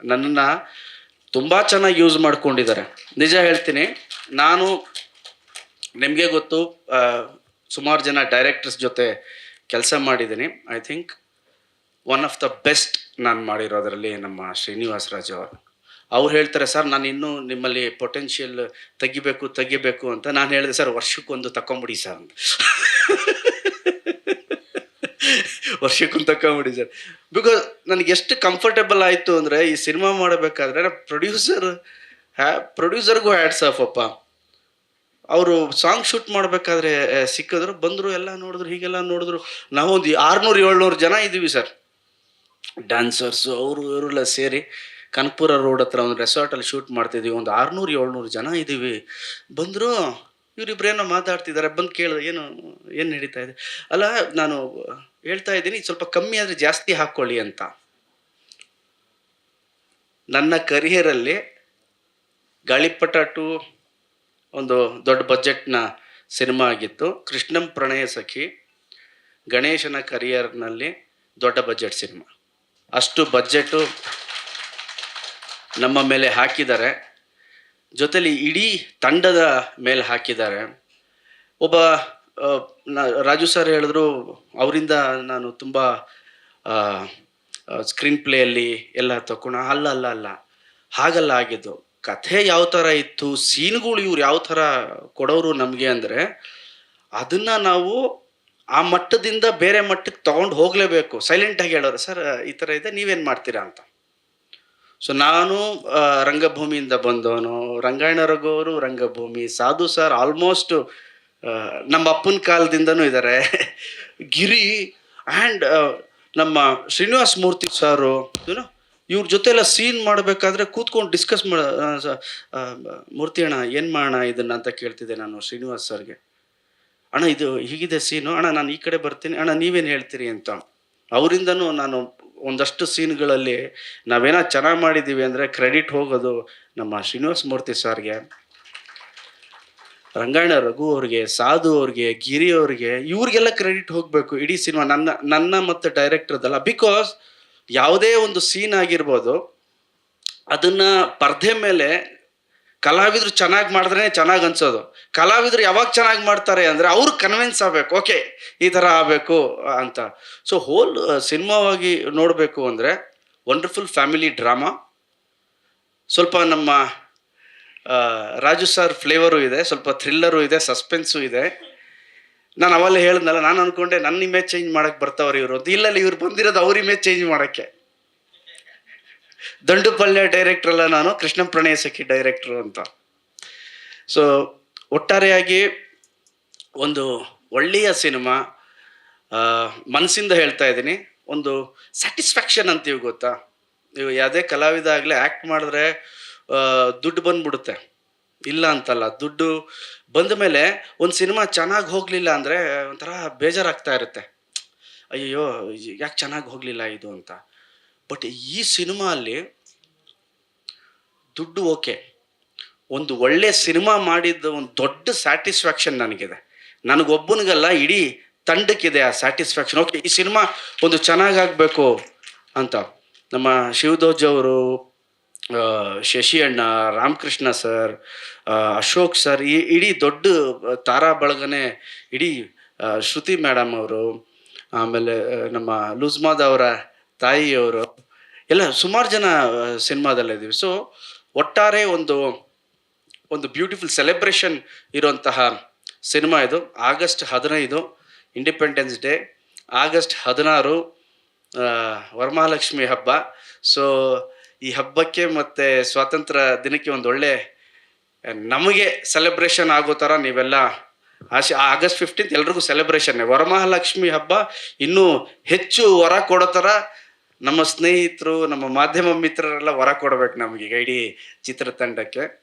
ನನ್ನನ್ನು ತುಂಬ ಚೆನ್ನಾಗಿ ಯೂಸ್ ಮಾಡ್ಕೊಂಡಿದ್ದಾರೆ. ನಿಜ ಹೇಳ್ತೀನಿ, ನಾನು ನಿಮಗೆ ಗೊತ್ತು ಸುಮಾರು ಜನ ಡೈರೆಕ್ಟರ್ಸ್ ಜೊತೆ ಕೆಲಸ ಮಾಡಿದ್ದೀನಿ. I think one of the best ನಾನು ಮಾಡಿರೋದ್ರಲ್ಲಿ ನಮ್ಮ ಶ್ರೀನಿವಾಸ ರಾಜ ಅವರು. ಅವ್ರು ಹೇಳ್ತಾರೆ, ಸರ್, ನಾನು ಇನ್ನೂ ನಿಮ್ಮಲ್ಲಿ ಪೊಟೆನ್ಷಿಯಲ್ ತೆಗಿಬೇಕು ತೆಗಿಬೇಕು ಅಂತ ನಾನು ಹೇಳಿದೆ. ಸರ್, ವರ್ಷಕ್ಕೊಂದು ತಕೊಂಬಿಡಿ ಸರ್ ವರ್ಷಕ್ಕೊಂದು ತಕೊಂಬಿಡಿ ಸರ್. ಬಿಕಾಸ್ ನನಗೆ ಎಷ್ಟು ಕಂಫರ್ಟೇಬಲ್ ಆಯಿತು ಅಂದರೆ ಈ ಸಿನಿಮಾ ಮಾಡಬೇಕಾದ್ರೆ ಪ್ರೊಡ್ಯೂಸರ್ ಹ್ಯಾ ಪ್ರೊಡ್ಯೂಸರ್ಗೂ ಹ್ಯಾಡ್ಸ್ ಆಫ್ ಅವರು ಸಾಂಗ್ ಶೂಟ್ ಮಾಡಬೇಕಾದ್ರೆ ಸಿಕ್ಕಿದ್ರು, ಬಂದರು, ಎಲ್ಲ ನೋಡಿದ್ರು, ಹೀಗೆಲ್ಲ ನೋಡಿದ್ರು. ನಾವೊಂದು ಆರುನೂರು, ಏಳ್ನೂರು ಜನ ಇದ್ದೀವಿ ಸರ್. ಡ್ಯಾನ್ಸರ್ಸು ಅವರು ಇವರೆಲ್ಲ ಸೇರಿ ಕನಕಪುರ ರೋಡ್ ಹತ್ರ ಒಂದು ರೆಸಾರ್ಟಲ್ಲಿ ಶೂಟ್ ಮಾಡ್ತಿದ್ದೀವಿ ಒಂದು ಆರುನೂರು, ಏಳ್ನೂರು ಜನ ಇದ್ದೀವಿ. ಬಂದರು ಇವರಿಬ್ರೇನೋ ಮಾತಾಡ್ತಿದ್ದಾರೆ, ಬಂದು ಕೇಳಿದೆ ಏನು ಏನು ನಡೀತಾ ಇದೆ? ಅಲ್ಲ, ನಾನು ಹೇಳ್ತಾ ಇದ್ದೀನಿ ಸ್ವಲ್ಪ ಕಮ್ಮಿ ಆದರೆ ಜಾಸ್ತಿ ಹಾಕ್ಕೊಳ್ಳಿ ಅಂತ. ನನ್ನ ಕರಿಯರಲ್ಲಿ ಗಾಳಿಪಟ ಟು ಒಂದು ದೊಡ್ಡ ಬಜೆಟ್ನ ಸಿನಿಮಾ ಆಗಿತ್ತು. ಕೃಷ್ಣಂ ಪ್ರಣಯ ಸಖಿ, ಗಣೇಶನ ಕರಿಯರ್ನಲ್ಲಿ ದೊಡ್ಡ ಬಜೆಟ್ ಸಿನಿಮಾ. ಅಷ್ಟು ಬಜೆಟು ನಮ್ಮ ಮೇಲೆ ಹಾಕಿದ್ದಾರೆ. ಜೊತೆಲಿ ಇಡೀ ತಂಡದ ಮೇಲೆ ಹಾಕಿದ್ದಾರೆ. ಒಬ್ಬ ರಾಜು ಸರ್ ಹೇಳಿದ್ರು, ಅವರಿಂದ ನಾನು ತುಂಬ ಸ್ಕ್ರೀನ್ ಪ್ಲೇಯಲ್ಲಿ ಎಲ್ಲ ತಕೊಂಡ ಅಲ್ಲ ಅಲ್ಲ ಅಲ್ಲ, ಹಾಗಲ್ಲ ಆಗಿದ್ದು. ಕಥೆ ಯಾವ ಥರ ಇತ್ತು, ಸೀನ್ಗಳು ಇವ್ರು ಯಾವ ಥರ ಕೊಡೋರು ನಮಗೆ ಅಂದರೆ, ಅದನ್ನು ನಾವು ಆ ಮಟ್ಟದಿಂದ ಬೇರೆ ಮಟ್ಟಕ್ಕೆ ತೊಗೊಂಡು ಹೋಗಲೇಬೇಕು. ಸೈಲೆಂಟಾಗಿ ಹೇಳೋರು, ಸರ್, ಈ ಥರ ಇದೆ, ನೀವೇನು ಮಾಡ್ತೀರಾ? ಅಂತ. ಸೊ ನಾನು ರಂಗಭೂಮಿಯಿಂದ ಬಂದವನು. ರಂಗಾಯಣ ರಘು ಅವರು ರಂಗಭೂಮಿ. ಸಾಧು ಸರ್ ಆಲ್ಮೋಸ್ಟ್ ನಮ್ಮ ಅಪ್ಪನ ಕಾಲದಿಂದನೂ ಇದ್ದಾರೆ ಗಿರಿ ಆ್ಯಂಡ್ ನಮ್ಮ ಶ್ರೀನಿವಾಸ್ ಮೂರ್ತಿ ಸಾರು, ಏನೋ, ಇವ್ರ ಜೊತೆ ಎಲ್ಲ ಸೀನ್ ಮಾಡಬೇಕಾದ್ರೆ ಕೂತ್ಕೊಂಡು ಡಿಸ್ಕಸ್ ಮಾಡ ಮೂರ್ತಿ ಅಣ್ಣ, ಏನು ಮಾಡೋಣ ಇದನ್ನ ಅಂತ ಕೇಳ್ತಿದ್ದೆ ನಾನು ಶ್ರೀನಿವಾಸ್ ಸರ್ಗೆ. ಅಣ್ಣ, ಇದು ಹೀಗಿದೆ ಸೀನು ಅಣ್ಣ, ನಾನು ಈ ಕಡೆ ಬರ್ತೀನಿ. ಅಣ್ಣ, ನೀವೇನು ಹೇಳ್ತೀರಿ ಅಂತ. ಅವರಿಂದನೂ ನಾನು ಒಂದಷ್ಟು ಸೀನ್ಗಳಲ್ಲಿ ನಾವೇನೋ ಚೆನ್ನಾಗಿ ಮಾಡಿದ್ದೀವಿ ಅಂದರೆ ಕ್ರೆಡಿಟ್ ಹೋಗೋದು ನಮ್ಮ ಶ್ರೀನಿವಾಸ ಮೂರ್ತಿ ಸರ್ಗೆ. ರಂಗಾಯಣ ರಘು ಅವ್ರಿಗೆ, ಸಾಧು ಅವ್ರಿಗೆ, ಗಿರಿ ಅವ್ರಿಗೆ ಇವ್ರಿಗೆಲ್ಲ ಕ್ರೆಡಿಟ್ ಹೋಗಬೇಕು. ಇಡೀ ಸಿನಿಮಾ ನನ್ನ ನನ್ನ ಮತ್ತು ಡೈರೆಕ್ಟರ್ದಲ್ಲ ಬಿಕಾಸ್ ಯಾವುದೇ ಒಂದು ಸೀನ್ ಆಗಿರ್ಬೋದು, ಅದನ್ನು ಪರ್ದೆ ಮೇಲೆ ಕಲಾವಿದರು ಚೆನ್ನಾಗಿ ಮಾಡಿದ್ರೆ ಚೆನ್ನಾಗಿ ಅನ್ಸೋದು. ಕಲಾವಿದರು ಯಾವಾಗ ಚೆನ್ನಾಗಿ ಮಾಡ್ತಾರೆ ಅಂದರೆ ಅವ್ರು ಕನ್ವಿನ್ಸ್ ಆಗಬೇಕು, ಓಕೆ, ಈ ಥರ ಆಗಬೇಕು, ಅಂತ. ಸೊ ಹೋಲ್ ಸಿನಿಮಾವಾಗಿ ನೋಡಬೇಕು ಅಂದರೆ ವಂಡರ್ಫುಲ್ ಫ್ಯಾಮಿಲಿ ಡ್ರಾಮಾ ಸ್ವಲ್ಪ ನಮ್ಮ ರಾಜು ಸರ್ ಫ್ಲೇವರು ಇದೆ, ಸ್ವಲ್ಪ ಥ್ರಿಲ್ಲರು ಇದೆ ಸಸ್ಪೆನ್ಸು ಇದೆ. ನಾನು ಅವಲ್ಲೇ ಹೇಳಿದ್ನಲ್ಲ, ನಾನು ಅನ್ಕೊಂಡೆ ನನ್ನ ಇಮೇಜ್ ಚೇಂಜ್ ಮಾಡೋಕ್ಕೆ ಬರ್ತಾವ್ರಿ ಇವರು ಅಂತ. ಇಲ್ಲ ಇವ್ರು ಬಂದಿರೋದು ಅವ್ರ ಇಮೇಜ್ ಚೇಂಜ್ ಮಾಡೋಕ್ಕೆ. ದಂಡುಪಲ್ಯ ಡೈರೆಕ್ಟರ್ ಅಲ್ಲ ನಾನು ಕೃಷ್ಣ ಪ್ರಣಯ ಸಖಿ ಡೈರೆಕ್ಟ್ರು ಅಂತ. ಸೊ ಒಟ್ಟಾರೆಯಾಗಿ ಒಂದು ಒಳ್ಳೆಯ ಸಿನಿಮಾ ಮನಸ್ಸಿಂದ ಹೇಳ್ತಾ ಇದ್ದೀನಿ. ಒಂದು ಸ್ಯಾಟಿಸ್ಫ್ಯಾಕ್ಷನ್ ಅಂತೀವಿ ಗೊತ್ತಾ? ನೀವು ಯಾವುದೇ ಕಲಾವಿದ ಆಗಲಿ ಆ್ಯಕ್ಟ್ ಮಾಡಿದ್ರೆ ದುಡ್ಡು ಬಂದ್ಬಿಡುತ್ತೆ. ಇಲ್ಲ ಅಂತಲ್ಲ, ದುಡ್ಡು ಬಂದ ಮೇಲೆ ಒಂದು ಸಿನಿಮಾ ಚೆನ್ನಾಗಿ ಹೋಗಲಿಲ್ಲ ಅಂದರೆ ಒಂಥರ ಬೇಜಾರಾಗ್ತಾ ಇರುತ್ತೆ. ಅಯ್ಯೋ ಯಾಕೆ ಚೆನ್ನಾಗಿ ಹೋಗಲಿಲ್ಲ ಇದು ಅಂತ. ಬಟ್ ಈ ಸಿನಿಮಾ ಅಲ್ಲಿ ದುಡ್ಡು ಓಕೆ. ಒಂದು ಒಳ್ಳೆ ಸಿನಿಮಾ ಮಾಡಿದ್ದ ಒಂದು ದೊಡ್ಡ ಸ್ಯಾಟಿಸ್ಫ್ಯಾಕ್ಷನ್ ನನಗಿದೆ. ನನಗೊಬ್ಬನಿಗಲ್ಲ, ಇಡೀ ತಂಡಕ್ಕಿದೆ ಆ ಸ್ಯಾಟಿಸ್ಫ್ಯಾಕ್ಷನ್. ಓಕೆ, ಈ ಸಿನಿಮಾ ಒಂದು ಚೆನ್ನಾಗಾಗಬೇಕು ಅಂತ. ನಮ್ಮ ಶಿವದೋಜ್ ಅವರು ಶಶಿ ಅಣ್ಣ ರಾಮಕೃಷ್ಣ ಸರ್ ಅಶೋಕ್ ಸರ್, ಈ ಇಡೀ ದೊಡ್ಡ ತಾರಾ ಬಳಗನೆ ಇಡೀ ಶ್ರುತಿ ಮೇಡಮ್ ಅವರು, ಆಮೇಲೆ ನಮ್ಮ ಲುಜ್ಮಾದ್ ಅವರ ತಾಯಿಯವರು, ಎಲ್ಲ ಸುಮಾರು ಜನ ಸಿನಿಮಾದಲ್ಲಿದ್ದೀವಿ ಸೊ ಒಟ್ಟಾರೆ ಒಂದು ಒಂದು ಬ್ಯೂಟಿಫುಲ್ ಸೆಲೆಬ್ರೇಷನ್ ಇರುವಂತಹ ಸಿನಿಮಾ ಇದು. ಆಗಸ್ಟ್ ಹದಿನೈದು ಇಂಡಿಪೆಂಡೆನ್ಸ್ ಡೇ ಆಗಸ್ಟ್ ಹದಿನಾರು ವರಮಹಾಲಕ್ಷ್ಮಿ ಹಬ್ಬ. ಸೊ ಈ ಹಬ್ಬಕ್ಕೆ ಮತ್ತು ಸ್ವಾತಂತ್ರ್ಯ ದಿನಕ್ಕೆ ಒಂದು ಒಳ್ಳೆ ನಮಗೆ ಸೆಲೆಬ್ರೇಷನ್ ಆಗೋ ಥರ ನೀವೆಲ್ಲ ಆಶೆ ಆಗಸ್ಟ್ ಫಿಫ್ಟೀನ್ತ್ ಎಲ್ರಿಗೂ ಸೆಲೆಬ್ರೇಷನ್ ವರಮಹಾಲಕ್ಷ್ಮಿ ಹಬ್ಬ ಇನ್ನೂ ಹೆಚ್ಚು ವರ ಕೊಡೋ ಥರ ನಮ್ಮ ಸ್ನೇಹಿತರು ನಮ್ಮ ಮಾಧ್ಯಮ ಮಿತ್ರರೆಲ್ಲ ವರ ಕೊಡ್ಬೇಕು ನಮಗೀಗ ಇಡೀ ಚಿತ್ರತಂಡಕ್ಕೆ.